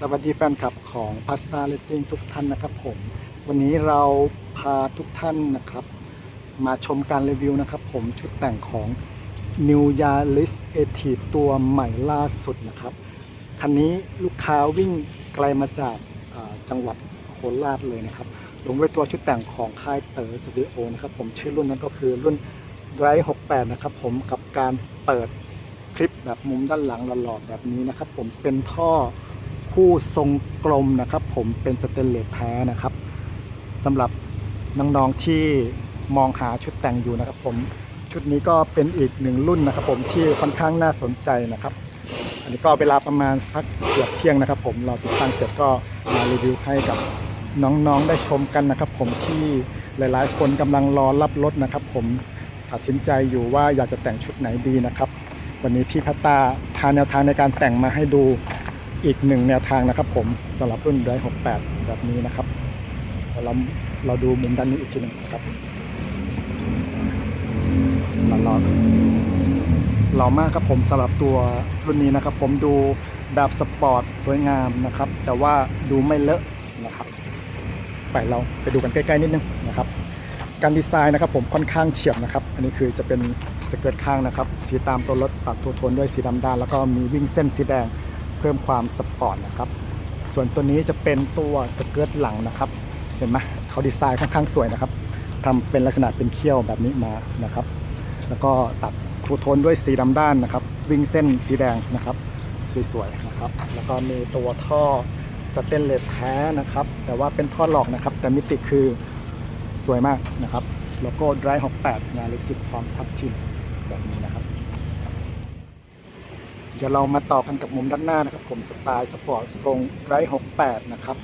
สวัสดีแฟนคลับของ Pasta Racing ทุกท่านนะครับผม วันนี้เราพาทุกท่านนะครับ มาชมการรีวิวนะครับผมชุดแต่งของ New Yaris a t i v ตัวใหม่ล่าสุดนะครับ คันนี้ลูกค้าวิ่งไกลมาจากจังหวัดโคราชเลยนะครับ ลงด้วยตัวชุดแต่งของค่ายเต๋อสตูดิโอนะครับผมชื่อรุ่นนั้นก็คือรุ่น Drive 68 นะครับผมกับการเปิดคลิปแบบมุมด้านหลังหล่อๆแบบนี้นะครับผมเป็นท่อ คู่ทรงกลมนะครับ ผมเป็นสเตนเลสแท้นะครับสำหรับน้องๆที่มองหาชุดแต่งอยู่นะครับ ผมชุดนี้ก็เป็นอีกหนึ่งรุ่นนะครับ ผมที่ค่อนข้างน่าสนใจนะครับ อันนี้ก็เวลาประมาณสักเกือบเที่ยงนะครับ ผมเราติดตั้งเสร็จก็มารีวิวให้กับน้องๆได้ชมกันนะครับ ผมที่หลายๆ คนกำลังรอรับรถนะครับ ผมตัดสินใจอยู่ว่าอยากจะแต่งชุดไหนดีนะครับ วันนี้พี่พัตตาพาแนวทางในการแต่งมาให้ดู อีกหนึ่งแนวทางนะครับผมสำหรับรุ่นได68แบบนี้นะครับเดี๋ยวเราเราดูมุมด้านนี้อีกทีหนึ่งนะครับหล่อๆหล่อมากครับผมสำหรับตัวรุ่นนี้นะครับ ผมดูแบบสปอร์ตสวยงามนะครับ แต่ว่าดูไม่เลอะนะครับไปเราไปดูกันใกล้ๆนิดนึงนะครับการดีไซน์นะครับผมค่อนข้างเฉียบนะครับ อันนี้คือจะเป็นสเกิร์ตข้างนะครับ สีตามตัวรถปักตัวโทนด้วยสีดำด้าน แล้วก็มีวิ่งเส้นสีแดง พิ่มความสปอร์ตนะครับ ส่วนตัวนี้จะเป็นตัวสเกิร์ตหลังนะครับ เห็นไหมเขาดีไซน์ค่อนข้างสวยนะครับทำเป็นลักษณะเป็นเขี้ยวแบบนี้มานะครับ แล้วก็ตัดทูโทนด้วยสีดำด้านนะครับ วิ่งเส้นสีแดงนะครับสวยๆนะครับ แล้วก็มีตัวท่อสเตนเลสแท้นะครับ แต่ว่าเป็นท่อหลอกนะครับ แต่มิติคือสวยมากนะครับโลโก้ Dry 68งานเล็กสิบพร้อมทับทิมแบบนี้นะครับ เดี๋ยวเรามาต่อกันกับมุมด้านหน้านะครับ ผมสไตล์สปอร์ตทรง Dry 68นะครับ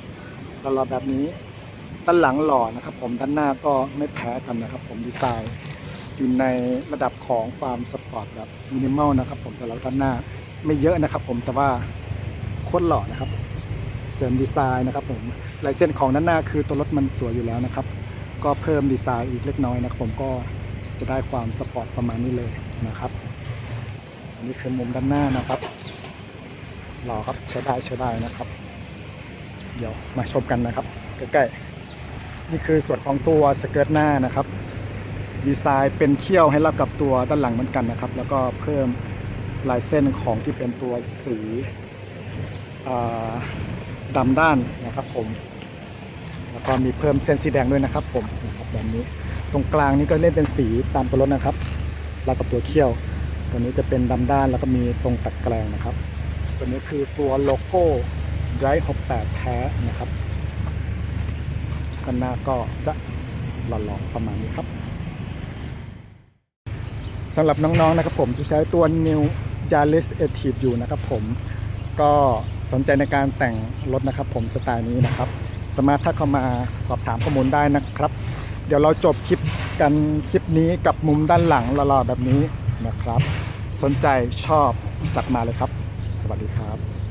แล้วเราแบบนี้ด้านหลังหล่อนะครับ ผมด้านหน้าก็ไม่แพ้กันนะครับ ผมดีไซน์อยู่ในระดับของความสปอร์ตแบบมินิมอลนะครับ ผมสำหรับด้านหน้าไม่เยอะนะครับ ผมแต่ว่าโคตรหล่อนะครับ เสริมดีไซน์นะครับ ผมลายเส้นของด้านหน้าคือตัวรถมันสวยอยู่แล้วนะครับ ก็เพิ่มดีไซน์อีกเล็กน้อยนะครับ ผมก็จะได้ความสปอร์ตประมาณนี้เลยนะครับ นนี้คือมุมด้านหน้านะครับหล่อครับใช้ได้ใช้ได้นะครับ เดี๋ยวมาชมกันนะครับใกล้ๆนี่คือส่วนของตัวสเกิร์ตหน้านะครับ ดีไซน์เป็นเขี้ยวให้รับกับตัวด้านหลังเหมือนกันนะครับ แล้วก็เพิ่มลายเส้นของที่เป็นตัวสีอ่าดำด้านนะครับผม แล้วก็มีเพิ่มเส้นสีแดงด้วยนะครับผมนะครับแบบนี้ ตรงกลางนี้ก็เล่นเป็นสีตามตัวรถนะครับรับกับตัวเขี้ยว ตัวนี้จะเป็นดำด้านแล้วก็มีตรงตัดแกลงนะครับส่วนี้คือตัวโลโก้ d r i v 68 แท้นะครับกันหน้าก็จะหล่อๆประมาณนี้ครับสำหรับน้องๆนะครับผมที่ใช้ตัว New Yaris a t i v อยู่นะครับผมก็สนใจในการแต่งรถนะครับผมสไตล์นี้นะครับ สามารถทักเข้ามาสอบถามข้อมูลได้นะครับ เดี๋ยวเราจบคลิปกันคลิปนี้กับมุมด้านหลังหล่อๆแบบนี้ นะครับ สนใจชอบจัดมาเลยครับ สวัสดีครับ